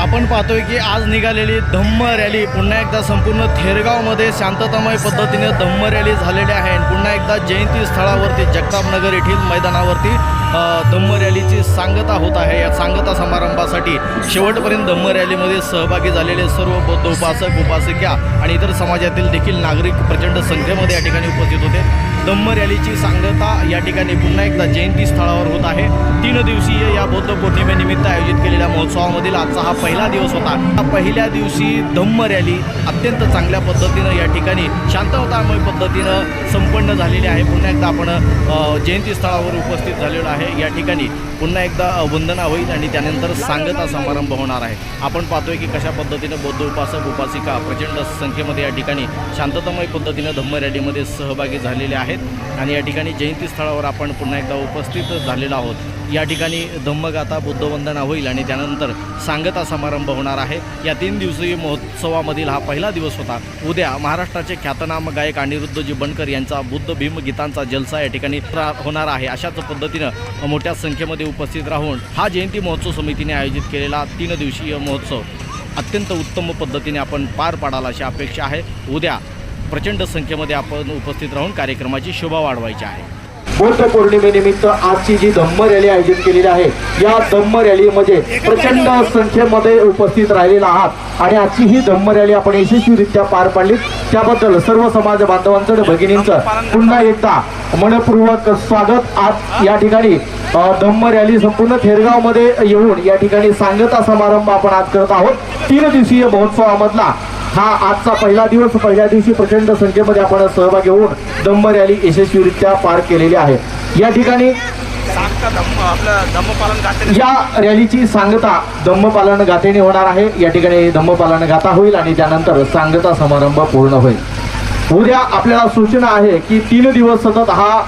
आपण पाहतोय की आज निघालेली धम्म रॅली पुन्हा एकदा संपूर्ण थेरगावमध्ये शांततामय पद्धतीने धम्म रॅली झालेली आहे. आणि पुन्हा एकदा जयंती स्थळावरती जगतापनगर येथील मैदानावरती धम्म रॅलीची सांगता होत आहे. या सांगता समारंभासाठी शेवटपर्यंत धम्म रॅलीमध्ये सहभागी झालेले सर्व बौद्ध उपासक उपासिका आणि इतर समाजातील देखील नागरिक प्रचंड संख्येमध्ये या ठिकाणी उपस्थित होते. धम्म रॅलीची सांगता या ठिकाणी पुन्हा एकदा जयंती स्थळावर होत आहे. तीन दिवसीय या बौद्ध पौर्णिमेनिमित्त आयोजित केलेल्या महोत्सवामधील आजचा हा पहिला दिवस होता. या पहिल्या दिवशी धम्म रॅली अत्यंत चांगल्या पद्धतीनं या ठिकाणी शांततामय पद्धतीनं संपन्न झालेली आहे. पुन्हा एकदा आपण जयंती स्थळावर उपस्थित झालेलो आहे. या ठिकाणी पुन्हा एकदा वंदना होईल आणि त्यानंतर सांगता समारंभ होणार आहे. आपण पाहतोय की कशा पद्धतीनं बौद्ध उपासक उपासिका प्रचंड संख्येमध्ये या ठिकाणी शांततामय पद्धतीनं धम्म रॅलीमध्ये सहभागी झालेले आहेत. आणि या ठिकाणी जयंती स्थळावर आपण पुन्हा एकदा उपस्थित झालेलो आहोत. या ठिकाणी धम्मगाथा बुद्धवंदना होईल आणि त्यानंतर सांगता समारंभ होणार आहे. या तीन दिवसीय महोत्सवामधील हा पहिला दिवस होता. उद्या महाराष्ट्राचे ख्यातनाम गायक अनिरुद्धजी बनकर यांचा बुद्ध भीम गीतांचा जलसा या ठिकाणी होणार आहे. अशाच पद्धतीनं मोठ्या संख्येमध्ये उपस्थित राहून हा जयंती महोत्सव समितीने आयोजित केलेला तीन दिवसीय महोत्सव अत्यंत उत्तम पद्धतीने आपण पार पाडाल अशी अपेक्षा आहे. उद्या प्रचंड संख्येमध्ये आपण उपस्थित राहून कार्यक्रमाची शोभा वाढवायची आहे. बुद्ध पौर्णिमेनिमित्त आजची जी धम्म रॅली आयोजित केलेली आहे या धम्म रॅलीमध्ये प्रचंड संख्येमध्ये उपस्थित राहिलेला आहात. आणि आजची ही धम्म रॅली आपण यशस्वीरित्या पार पाडली. त्याबद्दल सर्व समाज बांधवांचं आणि भगिनींचं पुन्हा एकदा मनपूर्वक स्वागत. आज या ठिकाणी धम्म रॅली संपूर्ण थेरगावमध्ये येऊन या ठिकाणी सांगता समारंभ आपण आज करत आहोत. तीन दिवसीय महोत्सवामधला हा आजचा पहिला दिवस पहिल्या दिवशी प्रचंड संख्येमध्ये आपण सहभागी होऊन दंभ रॅली यशस्वीरित्या पार केलेली आहे. या ठिकाणी या रॅलीची सांगता दंभपालन गाथेने होणार आहे. या ठिकाणी दंभपालन गाथा होईल आणि त्यानंतर सांगता समारंभ पूर्ण होईल. उद्या आपल्याला सूचना आहे की तीन दिवस सतत हा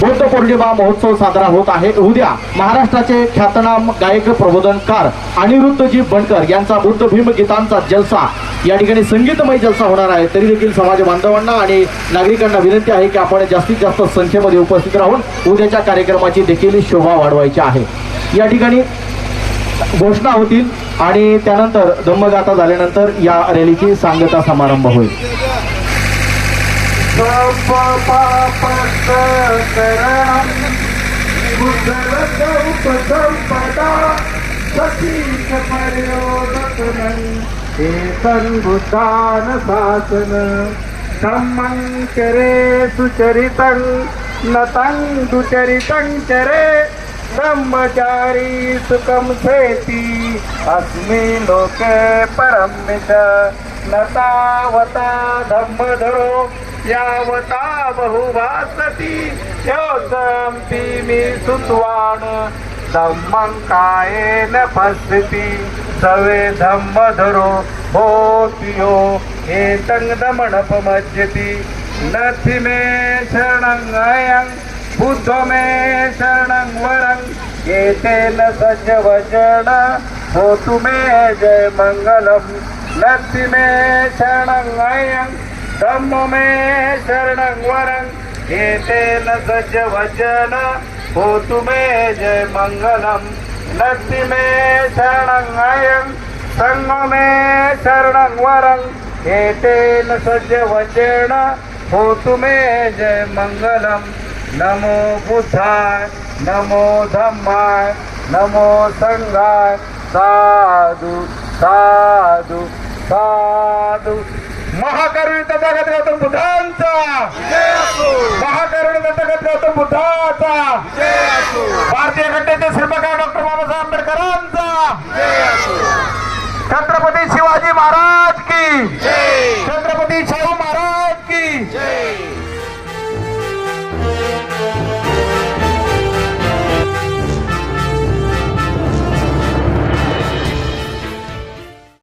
बौद्ध पौर्णिमा महोत्सव साजरा होत आहे. उद्या महाराष्ट्राचे ख्यातनाम गायक प्रबोधनकार अनिरुद्धजी बनकर यांचा बुद्ध भीम गीतांचा जलसा या ठिकाणी संगीतमय जलसा होणार आहे. तरी देखील समाज बांधवांना आणि नागरिकांना विनंती आहे की आपण जास्तीत जास्त संख्येमध्ये उपस्थित राहून उद्याच्या कार्यक्रमाची देखील शोभा वाढवायची आहे. या ठिकाणी घोषणा होतील आणि त्यानंतर धम्मगाथा झाल्यानंतर या रॅलीची सांगता समारंभ होईल. बुद्धान शासन धम्मं चरे सुचरितं नतं दुचरितं चरे ब्रह्मचारी सुखं सेति अस्मि लोके परं मित न तावता धम्मधरो यावता बहुभासति योगं मी सुत्वान्। धम्मं कायेन पश्यति सवे धम्मधरो भोतियो एतं दमनपमज्यति नथि मे शरणं अयं बुद्धो मे शरणं वरं एतेन सज्ज वचन होतु मे जय मङ्गलं नथि मे शरणं अयं मे शरणं वरं एतेन सज्ज वचन होतु मे जय मंगलम। नथि मे शरणं अयं मे शरणं वरं। एतेन सज्ज वचेण होतु मे जय मङ्गलं नमो बुद्धाय नमो धम्माय नमो संघाय साधु साधु साधु। महाकरुणी तथागत गौतम बुद्धांचा। गौतम बुद्धाचा भारतीय घटनेचे शिल्पकार डॉक्टर बाबासाहेब आंबेडकरांचा. छत्रपती शिवाजी महाराज की.